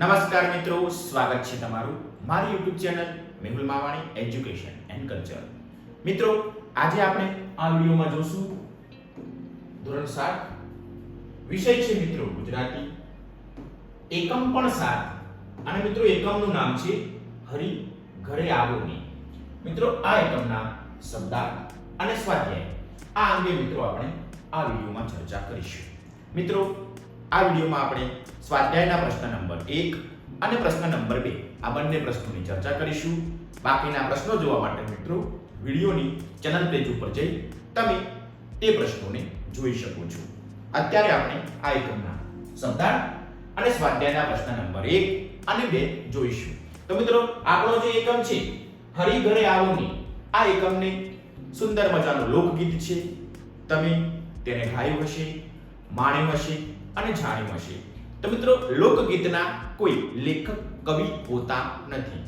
નમસ્કાર મિત્રો, સ્વાગત છે તમારું મારી YouTube channel Mehul Mavani education and culture મિત્રો, આજે આપણે આ વિડીયોમાં જોશું ધોરણ સાત. વિષય છે મિત્રો ગુજરાતી. એકમ પણ સાત. અને મિત્રો, એકમનું નામ છે હરી ઘરે આવો ને. મિત્રો, આ એકમના શબ્દાર્થ અને સ્વાધ્યાય. આ અંગે મિત્રો આપણે આ વિડીયોમાં ચર્ચા કરીશું. મિત્રો, આ વિડીયોમાં આપણે સ્વાધ્યાયના પ્રશ્ન નંબર એક અને પ્રશ્ન નંબર બે. આ બંને પ્રશ્નોની ચર્ચા કરીશું. બાકીના પ્રશ્નો જોવા માટે મિત્રો, વિડીયોની ચેનલ પેજ ઉપર જઈ તમે તે પ્રશ્નોને જોઈ શકો છો. અત્યારે આપણે આ એકમના સંતાન અને સ્વાધ્યાયના પ્રશ્ન નંબર એક અને બે જોઈશું. તો મિત્રો, આપણો જે એકમ છે હરી ઘરે આવો આ એકમને સુંદર મજાનું લોકગીત છે. તમે તેને ગાયું હશે, માણ્યું હશે અને જાણ્યું હશે. તો મિત્રો, લોકગીતના કોઈ લેખક, કવિ હોતા નથી.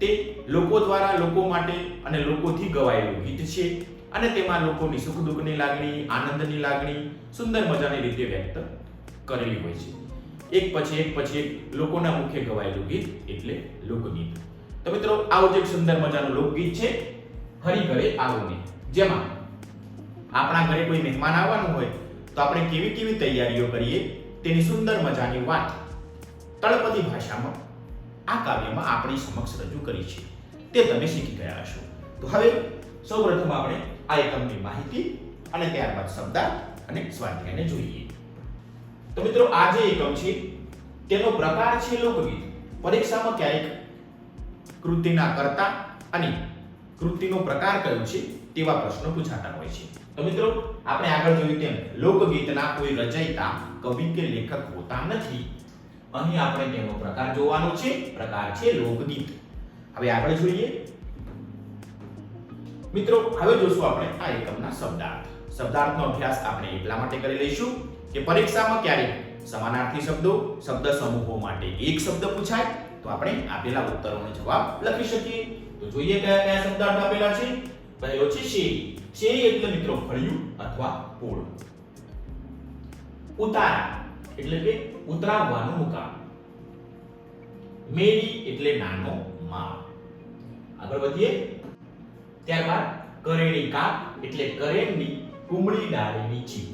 તે લોકો દ્વારા લોકો માટે અને લોકોથી ગવાયેલું ગીત છે અને તેમાં લોકોની સુખ દુઃખની લાગણી, આનંદની લાગણી, સુંદર મજાની રીતે વ્યક્ત કરેલી હોય છે. એક પછી એક પછી એક લોકોના મુખે ગવાયેલું ગીત એટલે લોકગીત. તો મિત્રો આવું જ એક સુંદર મજાનું લોકગીત છે. હરી ઘરે આવો ને જેમાં આપણા ઘરે કોઈ મહેમાન આવવાનું હોય, તો આપણે કેવી કેવી તૈયારીઓ કરીએ? તેની સુંદર મજાની વાત તળપદી ભાષામાં આ કાવ્યમાં આપણી સમક્ષ રજૂ કરી છે. તે તમે શીખી ગયા હશો. તો હવે સૌપ્રથમ આપણે આ એકમની માહિતી અને ત્યારબાદ શબ્દાર્થ અને સ્વાધ્યાયને જોઈએ. તો મિત્રો, આ જે એકમ છે, તેનો પ્રકાર છે લોકગીત. પરીક્ષામાં ક્યારેક કૃતિના કર્તા અને કૃતિનો પ્રકાર કયો છે તેવા પ્રશ્નો પૂછાતા હોય છે. તો મિત્રો, આપણે આગળ જોયું તેમ લોકગીતના કોઈ રચયિતા કવિ કે લેખક હોતા નથી. અહીં આપણે તેનો પ્રકાર જોવાનો છે. પ્રકાર છે લોકગીત. હવે આગળ જોઈએ. મિત્રો, હવે જોશું આપણે આ એકમના શબ્દાર્થ. શબ્દાર્થનો અભ્યાસ આપણે એટલા માટે કરી લઈશું કે પરીક્ષામાં ક્યારેક સમાનાર્થી શબ્દો, શબ્દ સમૂહો માટે એક શબ્દ પૂછાય, તો આપણે આપેલા ઉત્તરોનો જવાબ લખી શકીએ. તો જોઈએ કયા કયા શબ્દાર્થ આપેલા છે. પહેલો છે શેરી. શેરી એટલે મિત્રો ફળિયું અથવા પોળ ઉતારા એટલે કે ઉતરાવવાનું મુકામ. મેરી એટલે નાનો માળ. આગળ વધીએ. ત્યારબાદ કરેણી કાપ એટલે કરેણની કુમળી ડાળીની ચીપ.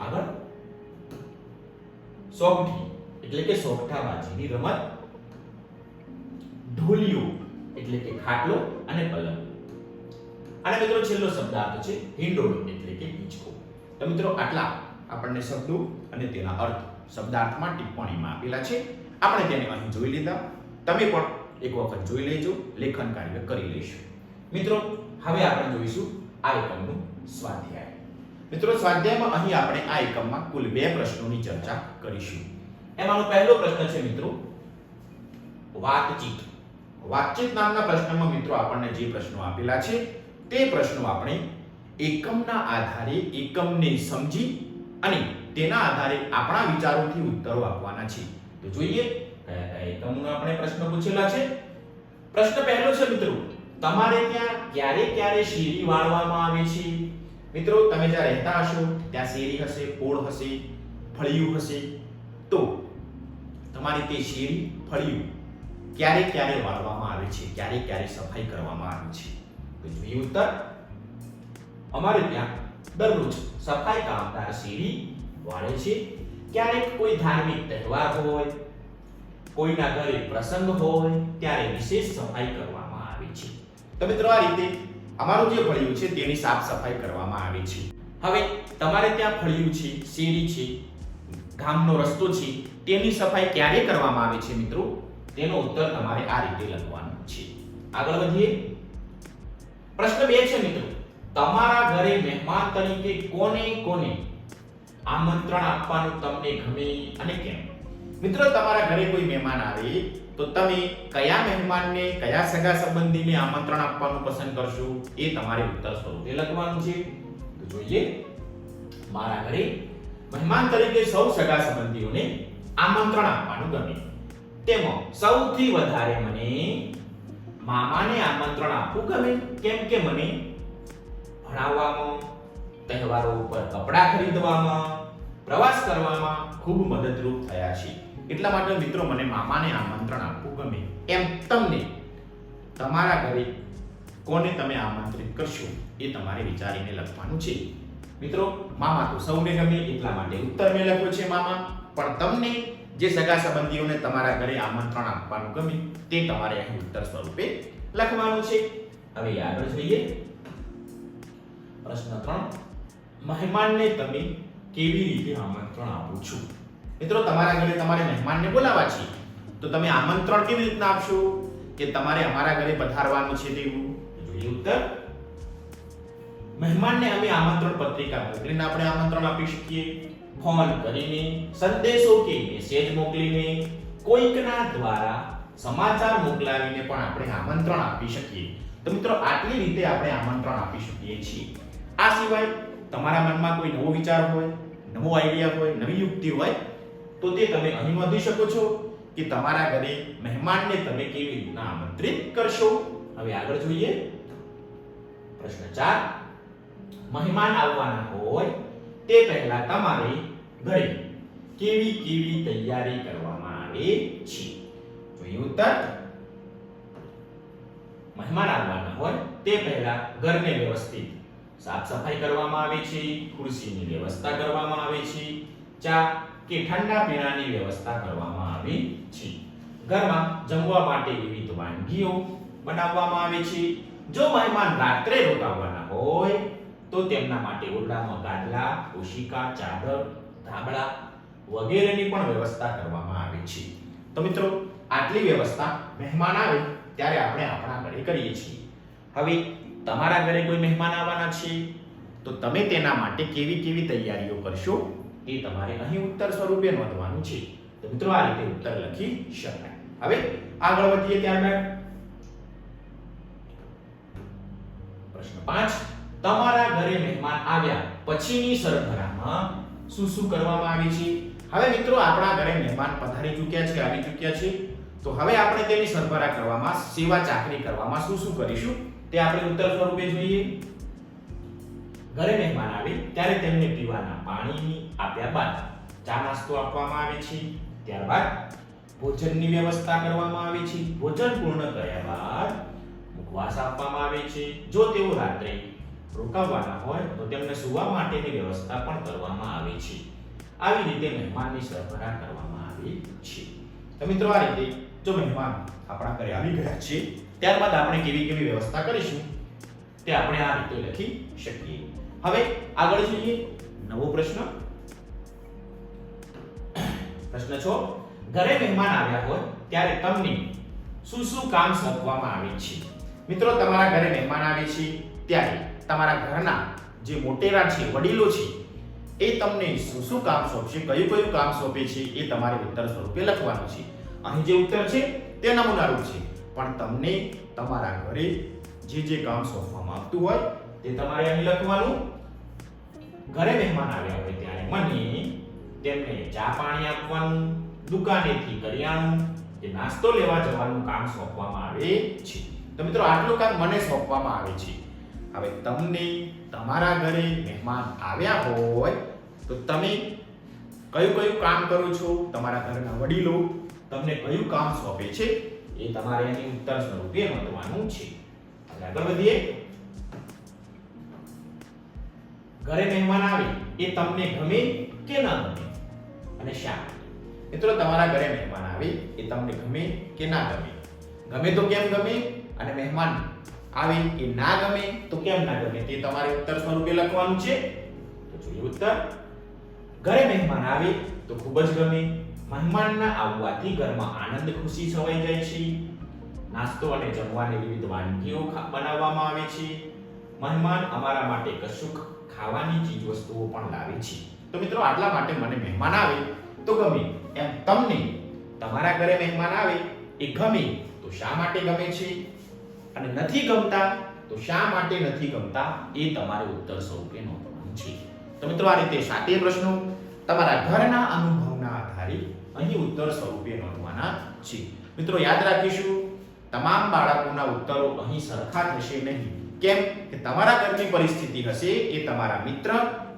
આગળ. સોગઠી એટલે કે સોગઠાબાજીની રમત. ઢોલિયો એટલે કે ખાટલો અને પલંગ. અને મિત્રો છેલ્લો શબ્દાર્થ છે હિંડોળ એટલે કે હિંચકો. તો મિત્રો આટલા આપણને શબ્દો અને તેના અર્થ શબ્દાર્થમાં ટિપ્પણીમાં આપેલા છે. આપણે તેને અહીં જોઈ લીધા. તમે પણ એક વખત જોઈ લેજો. લેખન કાર્ય કરી લઈશું મિત્રો, હવે આપણે જોઈશું આ એકમનું સ્વાધ્યાય. મિત્રો, સ્વાધ્યાયમાં અહીં આપણે આ એકમમાં કુલ બે પ્રશ્નોની ચર્ચા કરીશું. એમાંનો પહેલો પ્રશ્ન છે, મિત્રો, વાતચીત. વાતચીત નામના પ્રશ્નમાં મિત્રો આપણને જે પ્રશ્નો આપેલા છે, તે પ્રશ્નો આપણે એકમના આધારે એકમને સમજી અને તેના આધારે આપણા વિચારોથી ઉત્તરો આપવાના છે. તો જોઈએ, કયા એકમોના આપણે પ્રશ્ન પૂછેલા છે. પ્રશ્ન પહેલો છે, મિત્રો. તમારે ત્યાં ક્યારે ક્યારે શેરી વાળવામાં આવે છે? મિત્રો, તમે જ્યાં રહેતા હશો, ત્યાં શેરી હશે, પોળ હશે, ફળિયું હશે. તો તમારી તે શેરી, ફળિયું ક્યારે ક્યારે વાળવામાં આવે છે? ક્યારે ક્યારે સફાઈ કરવામાં આવે છે? તો જોઈએ ઉત્તર. અમારે ત્યાં દરરોજ સફાઈ કામદાર સીડી વાળે છે. ક્યારેક કોઈ ધાર્મિક તહેવાર હોય, કોઈના ઘરે પ્રસંગ હોય, ત્યારે વિશેષ સફાઈ કરવામાં આવે છે. તો મિત્રો આ રીતે અમારું જે ફળિયું છે તેની સાફ સફાઈ કરવામાં આવે છે. હવે તમારે ત્યાં ફળિયું છે, સીડી છે, ગામનો રસ્તો છે, તેની સફાઈ ક્યારે કરવામાં આવે છે મિત્રો? તેનો ઉત્તર તમારે આ રીતે લખવાનો છે. આગળ વધીએ. પ્રશ્ન બે છે મિત્રો. તમારા ઘરે મહેમાન તરીકે કોને કોને આમંત્રણ આપવાનું તમને ગમે અને કેમ? મિત્રો, તમારા ઘરે કોઈ મહેમાન આવે તો તમે કયા મહેમાનને, કયા સગા સંબંધીને આમંત્રણ આપવાનું પસંદ કરશો એ તમારે ઉત્તર સ્વરૂપે લખવાનું છે. તો જોઈએ, મારા ઘરે મહેમાન તરીકે સૌ સગા સંબંધીઓને આમંત્રણ આપવાનું ગમે. તેમાં સૌથી વધારે મને મામાને આમંત્રણ આપવું ગમે. કેમ કે મને ભણાવવામાં, તહેવારો ઉપર કપડાં ખરીદવામાં, પ્રવાસ કરવામાં ખૂબ મદદરૂપ થયા છે. એટલા માટે મિત્રો મને મામાને આમંત્રણ આપવું ગમે એમ તમને. તમારા ઘરે કોને તમે આમંત્રિત કરશો એ તમારે વિચારીને લખવાનું છે. મિત્રો, મામા તો સૌને ગમે એટલા માટે ઉત્તર મેં લખ્યો છે મામા. પણ તમને જે સગા સંબંધીઓને તમારા ઘરે આમંત્રણ આપવાનું ગમે તે તમારે અહીં ઉત્તર સ્વરૂપે લખવાનું છે. હવે આગળ જોઈએ. પ્રશ્ન ત્રણ. મહેમાનને તમે કેવી રીતે આમંત્રણ આપો છો? મિત્રો, તમારા ઘરે તમારે મહેમાનને બોલાવવા છે. તો તમે આમંત્રણ કેવી રીતના આપશો? કે તમારે અમારા ઘરે પધારવાનું છે તેવું? જોઈએ ઉત્તર. મહેમાનને અમે આમંત્રણ પત્રિકા મોકલીને આપણે આમંત્રણ આપી શકીએ. ફોન કરીને, સંદેશો કે મેસેજ મોકલીને, કોઈકના દ્વારા સમાચાર મોકલાવીને પણ આપણે આમંત્રણ આપી શકીએ. તો મિત્રો, આટલી રીતે આપણે આમંત્રણ આપી શકીએ છીએ. આ સિવાય તમારા મનમાં કોઈ નવો વિચાર હોય, નવો આઈડિયા હોય, નવી યુક્તિ હોય, તો તે તમે અહીં નોંધી શકો છો કે તમારા ઘરે મહેમાનને તમે કેવી રીતના આમંત્રિત કરશો? હવે આગળ જોઈએ. પ્રશ્ન ચાર. મહેમાન આવવાના હોય તે પહેલા તમારે ઘરે કેવી કેવી તૈયારી કરવામાં આવે છે? જોઈએ ઉત્તર. મહેમાન આવવાના હોય તે પહેલા ઘરને વ્યવસ્થિત સાફ સફાઈ કરવામાં આવે છે, ખુરશીની વ્યવસ્થા કરવામાં આવે છે, ચા કે ઠંડા પીણાની વ્યવસ્થા કરવામાં આવે છે. ઘરમાં જમવા માટે વિવિધ વાનગીઓ બનાવવામાં આવે છે. જો મહેમાન રાત્રે રોકાવાના હોય, તો તેમના માટે ઓરડામાં ગાદલા ઓશિકા ચાદર, ધાબળા વગેરેની પણ વ્યવસ્થા કરવામાં આવે છે. તો મિત્રો, આટલી વ્યવસ્થા મહેમાન આવે, ત્યારે આપણે આપણા ઘરે કરીએ છીએ. હવે તમારા ઘરે કોઈ મહેમાન આવવાના છે? તો તમે તેના માટે કેવી કેવી તૈયારીઓ કરશો એ તમારે અહીં ઉત્તર સ્વરૂપે નોંધવાનું છે. તો મિત્રો, આ રીતે ઉત્તર લખી શકાય. હવે આગળ વધીએ ત્યારબાદ. પ્રશ્ન 5 તમારા ઘરે મહેમાન આવ્યા પછીની સરભરામાં શું શું કરવામાં આવે છે? હવે મિત્રો, આપણા ઘરે મહેમાન પધારી ચૂક્યા છે, આવી ચૂક્યા છે. તો હવે આપણે તેની સરભરા કરવામાં, સેવા ચાકરી કરવામાં શું શું કરીશું? તે આપણે ઉત્તર સ્વરૂપે જોઈએ. ઘરે મહેમાન આવે, ત્યારે તેમને પીવાના પાણીની આપ્યા બાદ ચા નાસ્તો આપવામાં આવે છે. ત્યારબાદ ભોજનની વ્યવસ્થા કરવામાં આવે છે. ભોજન પૂર્ણ કર્યા બાદ મુખવાસ આપવામાં આવે છે. જો તેઓ રાત્રે રોકાવાના હોય, તો તેમને સુવા માટેની વ્યવસ્થા પણ કરવામાં આવે છે. આવી રીતે મહેમાનની સરભરા કરવામાં આવે છે. તો મિત્રો, આ રીતે જો મહેમાન આપણા ઘરે આવી ગયા છે ત્યારબાદ આપણે કેવી કેવી વ્યવસ્થા કરીશું તે આપણે આ રીતે લખી શકીએ. હવે આગળ જોઈએ. નવો પ્રશ્ન. પ્રશ્ન છો. ઘરે મહેમાન આવ્યા હોય ત્યારે તમને શું શું કામ સોંપવામાં આવે છે? મિત્રો, તમારા ઘરે મહેમાન આવે છે ત્યારે તમારા ઘરના જે મોટેરા છે, વડીલો છે, એ તમને શું શું કામ સોંપશે, કયું કયું કામ સોંપે છે એ તમારે ઉત્તર સ્વરૂપે લખવાનું છે. અહીં જે ઉત્તર છે તે નમૂનારૂપ છે. પણ તમને તમારા ઘરે જે જે કામ સોંપવામાં આવતું હોય તે તમારે અહીં લખવાનું. ઘરે મહેમાન આવ્યા હોય ત્યારે મને તેમને ચા પાણી આપવાનું, દુકાનેથી કરિયાણું કે નાસ્તો લેવા જવાનું કામ સોંપવામાં આવે છે. તો મિત્રો, આટલું કામ મને સોંપવામાં આવે છે. હવે તમને તમારા ઘરે મહેમાન આવ્યા હોય તો તમે કયું કયું કામ કરો છો? તમારા ઘરના વડીલો તમને કયું કામ સોંપે છે? એ તમારે એની ઉત્તર સ્વરૂપે નોંધવાનું છે. આગળ વધીએ. ઘરે મહેમાન આવે, એ તમને ગમે કે ના ગમે? અને શા? મિત્રો, તમારા ઘરે મહેમાન આવે, એ તમને ગમે કે ના ગમે? ગમે તો કેમ ગમે? અને મહેમાન આવે, એ ના ગમે, તો કેમ ના ગમે? તે તમારે ઉત્તર સ્વરૂપે લખવાનું છે. તો જોઈએ ઉત્તર. ઘરે મહેમાન આવે, તો ખૂબ જ ગમે. મહેમાનના આવવાથી ઘરમાં આનંદ, ખુશી છવાઈ જાય છે. નાસ્તો અને જમવાની વિવિધ વાનગીઓ બનાવવામાં આવે છે. મહેમાન અમારા માટે કશુંક ખાવાની ચીજ વસ્તુઓ પણ લાવે છે. તો મિત્રો, આટલા માટે મને મહેમાન આવે તો ગમે એમ તમને તમારા ઘરે મહેમાન આવે એ ગમે તો શા માટે ગમે છે? અને નથી ગમતા તો શા માટે નથી ગમતા એ તમારે ઉત્તર સ્વરૂપે નોંધવાનું છે. તો મિત્રો, આ રીતે સાતે પ્રશ્નો તમારા ઘરના અનુભવના આધારે અહીં ઉત્તર સ્વરૂપે નોંધવાના છે. મિત્રો, યાદ રાખીશું, તમામ બાળકોના ઉત્તરો અહીં સરખા થશે નહીં. કેમ કે તમારા ઘરની પરિસ્થિતિ હશે એ તમારા મિત્ર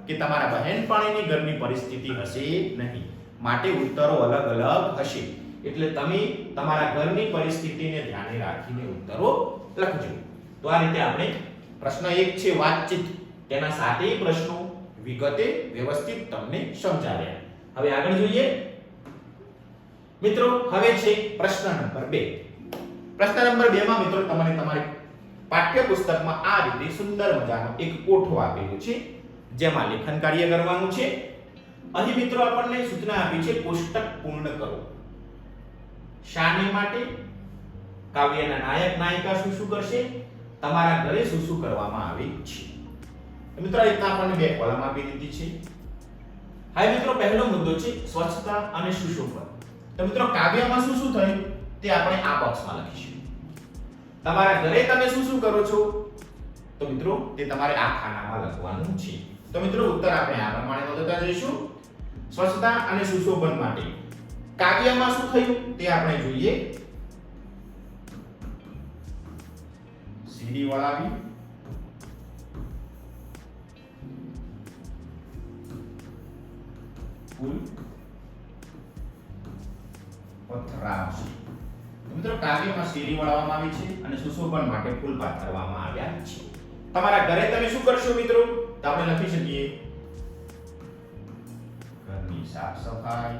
કે તમારા બહેનપણીની ઘરની પરિસ્થિતિ હશે નહીં. માટે ઉત્તરો અલગ અલગ હશે. એટલે તમે તમારા ઘરની પરિસ્થિતિને ધ્યાને રાખીને ઉત્તરો લખજો. તો આ રીતે આપણે પ્રશ્ન એક છે વાતચીત. તેના સાતેય પ્રશ્નો વિગતે વ્યવસ્થિત તમને સમજાવ્યા. હવે આગળ જોઈએ. મિત્રો, હવે છે પ્રશ્ન નંબર 2 પ્રશ્ન નંબર 2 માં મિત્રો તમને તમારી પાઠ્યપુસ્તકમાં આ રીતે સુંદર મજાનો એક કોઠો આપેલો છે, જેમાં લેખન કાર્ય કરવાનું છે. અહીં મિત્રો આપણને સૂચના આપી છે કોષ્ટક પૂર્ણ કરો. શાને માટે કાવ્યના નાયક નાયિકા શું શું કરશે? તમારા ઘરે શું શું કરવામાં આવે છે? મિત્રો રીતના આપણને બે કોલમ આપી દીધી છે. હવે મિત્રો, પહેલો મુદ્દો છે સ્વચ્છતા અને સુશોભન. તો મિત્રો, કાવ્યમાં શું શું થયું તે આપણે આ બોક્સમાં લખીશું. તમારા ઘરે તમે શું શું કરો છો? તો મિત્રો, તે તમારે આ ખાનામાં લખવાનું છે. તો મિત્રો, ઉત્તર આપણે આ પ્રમાણે વધતા જઈશું. સ્વચ્છતા અને સુશોભન માટે. કાવ્યમાં શું થયું તે આપણે જોઈએ. સીડી વળાવી ફૂલ પથરાવશે. તો મિત્રો કાવ્યમાં સીડી વળવામાં આવી છે અને સુશોભન માટે ફૂલ પાથરવામાં આવ્યા છે. તમારા ઘરે તમે શું કરશો મિત્રો? તો આપણે લખી શકીએ. ઘરની સાફ સફાઈ.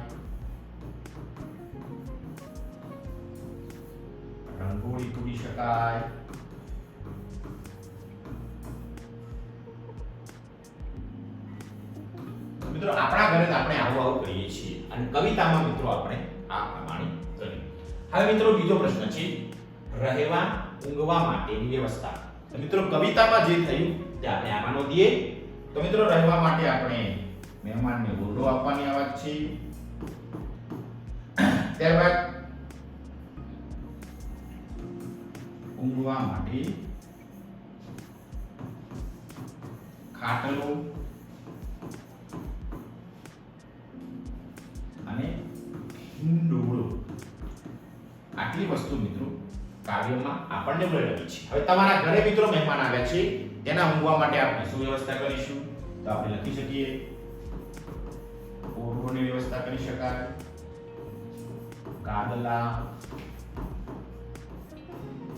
રંગોળી પૂરી શકાય. મિત્રો, આપણા ઘરે આપણે આવું આવું કરીએ છીએ. અને કવિતામાં મિત્રો આપણે હવે મિત્રો બીજો પ્રશ્ન છે, રહેવા, ઊંઘવા માટેની વ્યવસ્થા. મિત્રો કવિતામાં જે થયું તે આપણે આમાં નોંધીએ. તો મિત્રો રહેવા માટે આપણે મહેમાનને ઓરડો આપવાની આવક છે. ત્યારબાદ ઊંઘવા માટે ખાટલો આટલી વસ્તુ મિત્રો કાવ્યમાં આપણને મેળવી છે. હવે તમારા ઘરે મિત્રો મહેમાન આવ્યા છે, તેના ઊંઘવા માટે આપણે શું વ્યવસ્થા કરીશું? તો આપણે લખી શકીએ. ઓરડોની વ્યવસ્થા કરી શકાય. કાદલા.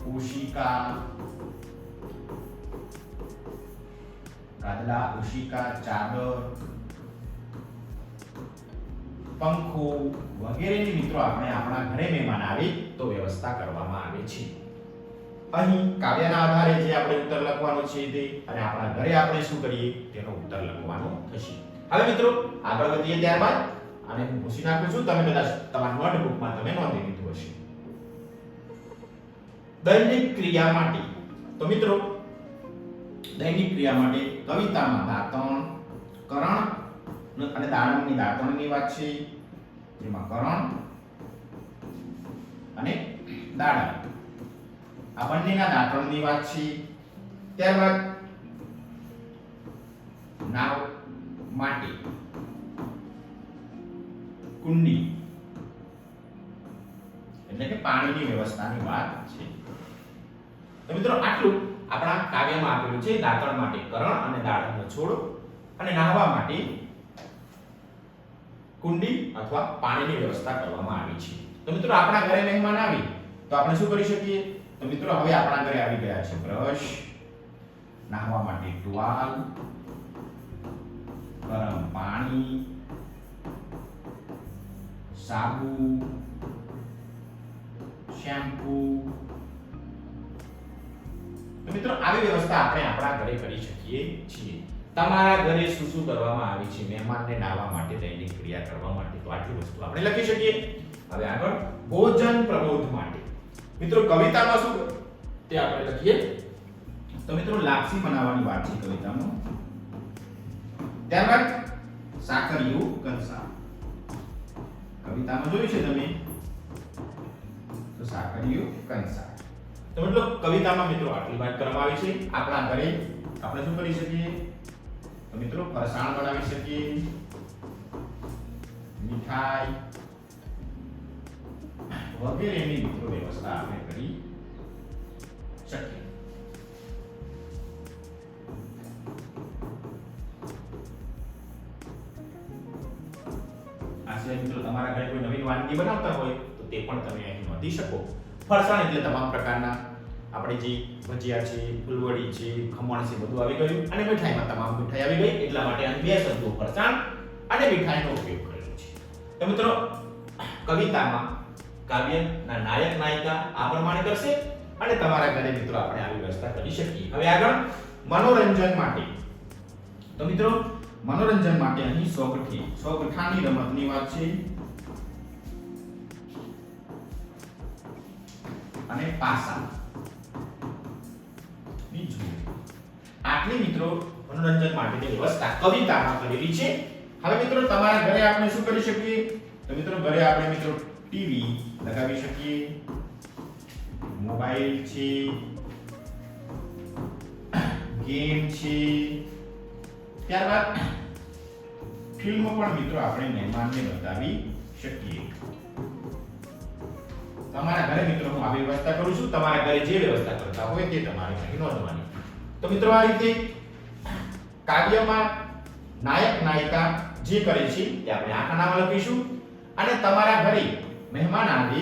ઉશિકા કાદલા ઉશિકા ચાદર. પંખો વગેરેની મિત્રો આપણે આપણા ઘરે મહેમાન આવે તો વ્યવસ્થા કરવામાં આવે છે. અહીં કાવ્યના આધારે જે આપણે ઉત્તર લખવાનો છે તે, અને આપણા ઘરે આપણે શું કરીએ, તેનો ઉત્તર લખવાનો થશે. હવે મિત્રો, આગળ વધીએ ત્યારબાદ, અને હું પૂછી નાખું છું, તમે કદાચ તમારા નોટબુકમાં તમે નોંધી લીધું હશે. દૈનિક ક્રિયા માટે, તો મિત્રો, દૈનિક ક્રિયા માટે કવિતામાં દાંતણ, કરણ, અને દાણમની દાંતણની વાત છે. જેમાં કરણ અને દાડા આ બંનેના દાંતણની વાત છે. ત્યારબાદ નાવ માટે કુંડી, એટલે કે પાણીની વ્યવસ્થાની વાત છે. તો મિત્રો આટલું આપણા કાવ્યમાં આપેલું છે, દાંતણ માટે કરણ અને દાડમનો છોડ અને નાહવા માટે કુંડી અથવા પાણીની વ્યવસ્થા કરવામાં આવી છે. તો મિત્રો આપણા ઘરે મહેમાન આવી, તો આપણે શું કરી શકીએ? તો મિત્રો હવે આપણા ઘરે આવી ગયા છે બ્રશ. નાહવા માટે ટુવાલ, ગરમ પાણી, સાબુ, શેમ્પૂ. તો મિત્રો આવી વ્યવસ્થા આપણે આપણા ઘરે કરી શકીએ છીએ. તમારા ઘરે શું શું કરવામાં આવી છે? મહેમાનને નાહવા માટે દૈનિક ક્રિયા કરવા માટે તો આટલી વસ્તુ આપણે લખી શકીએ. હવે આગળ ભોજન પ્રબોધ માટે. મિત્રો, કવિતામાં શું તે આપણે લખીએ. તો મિત્રો, લાપસી બનાવવાની વાત છે કવિતામાં. ત્યારબાદ સાકરિયું કંસા. કવિતામાં જોયું છે તમે? તો સાકરિયું કંસા. તો મતલબ કવિતામાં મિત્રો આટલી વાત કરવામાં આવી છે. આપણા ઘરે આપણે શું કરી શકીએ? મિત્રો, ફરસાણ બનાવી શકીએ. મીઠાઈ વગેરેની મિત્રો વ્યવસ્થા આપણે કરી શકીએ આ સિવાય મિત્રો વાનગી બનાવતા હોય તો તે પણ તમે અહીં નોંધી શકો ફરસાણ એટલે તમામ પ્રકારના આપણે જે ભજીયા છે ફૂલવડી છે ખમણ છે બધું આવી ગયું અને મીઠાઈમાં તમામ મીઠાઈ આવી ગઈ એટલા માટે અહીં બે શબ્દો ફરસાણ અને મીઠાઈનો ઉપયોગ કરેલો છે તો મિત્રો કવિતામાં કાવ્યના નાયક, નાયિકા આ પ્રમાણે કરશે અને તમારા ઘરે મિત્રો આપણે આવી વ્યવસ્થા કરી શકીએ. હવે આગળ મનોરંજન માટે. તો મિત્રો, મનોરંજન માટે અહીં સોકઠી સોકઠાની રમતની વાત છે. અને પાસા. આટલી મિત્રો મનોરંજન માટેની વ્યવસ્થા કવિતામાં કરેલી છે. હવે મિત્રો, તમારા ઘરે આપણે શું કરી શકીએ? તો મિત્રો, ઘરે આપણે મિત્રો ટીવી લગાવી શકીએ? મોબાઈલ છે, ગેમ છે. ત્યારબાદ ફિલ્મો પણ મિત્રો આપણે મહેમાનને બતાવી શકીએ. તમારા ઘરે મિત્રો, હું આવી વ્યવસ્થા કરું છું. તમારા ઘરે જે વ્યવસ્થા કરતા હોય તે તમારે અહીં નોંધવાની. તો મિત્રો, આ રીતે કાવ્યમાં નાયક, નાયિકા જે કરે છે તે આપણે આ ખાનામાં લખીશું. અને તમારા ઘરે મહેમાન આવે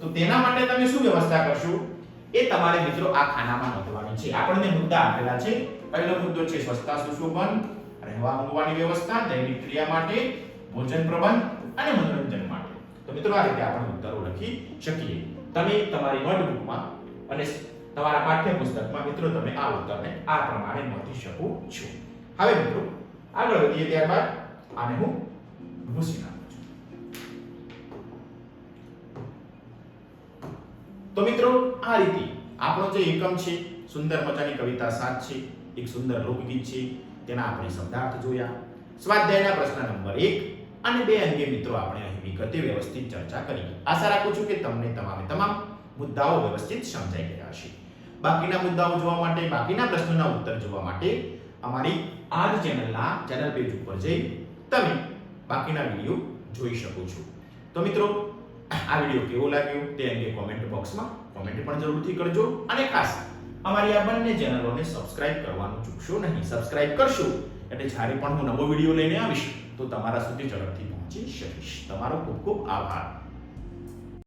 તો તેના માટે તમે શું વ્યવસ્થા કરશો? એ તમારે મિત્રો આ ખાનામાં નોંધવાનું છે. આપણને મુદ્દા આપેલા છે. પહેલો મુદ્દો છે સ્વચ્છતા સુશોભન, રહેવા ઊંઘવાની વ્યવસ્થા, દૈનિક ક્રિયા માટે, ભોજન પ્રબંધ અને મનોરંજન માટે. તો મિત્રો આ રીતે આપણે ઉત્તરો લખી શકીએ. તમે તમારી નોટબુકમાં અને તમારા પાઠ્યપુસ્તકમાં મિત્રો તમે આ ઉત્તરને આ પ્રમાણે નોંધી શકો છો. હવે મિત્રો આગળ વધીએ ત્યારબાદ. આને હું ભૂસી નાખું છું તો મિત્રો, આ રીતે આપણો જે એકમ છે, સુંદર મજાની કવિતા સાત છે, એક સુંદર લોકગીત છે, તેના આપણે શબ્દાર્થ જોયા. સ્વાધ્યાયના પ્રશ્ન નંબર એક અને બે અંગે મિત્રો આપણે અહીં વિગતે વ્યવસ્થિત ચર્ચા કરી. આશા રાખું છું કે તમને તમામે તમામ મુદ્દાઓ વ્યવસ્થિત સમજાઈ ગયા હશે. બાકીના મુદ્દાઓ જોવા માટે, બાકીના પ્રશ્નોના ઉત્તર જોવા માટે અમારી આ જ ચેનલના ચેનલ પેજ ઉપર જઈ તમે બાકીના વીડિયો જોઈ શકો છો. તો મિત્રો આ વીડિયો કેવો લાગ્યો તે અંગે કોમેન્ટ બોક્સમાં કોમેન્ટ પણ જરૂરથી કરજો અને ખાસ અમારી આ બંને ચેનલોને સબસ્ક્રાઇબ કરવાનું ચૂકશો નહીં. સબસ્ક્રાઇબ કરશો એટલે જ્યારે પણ હું નવો વીડિયો લઈને આવીશ તો તમારા સુધી ઝડપથી પહોંચી શકીશ. તમારો ખૂબ ખૂબ આભાર.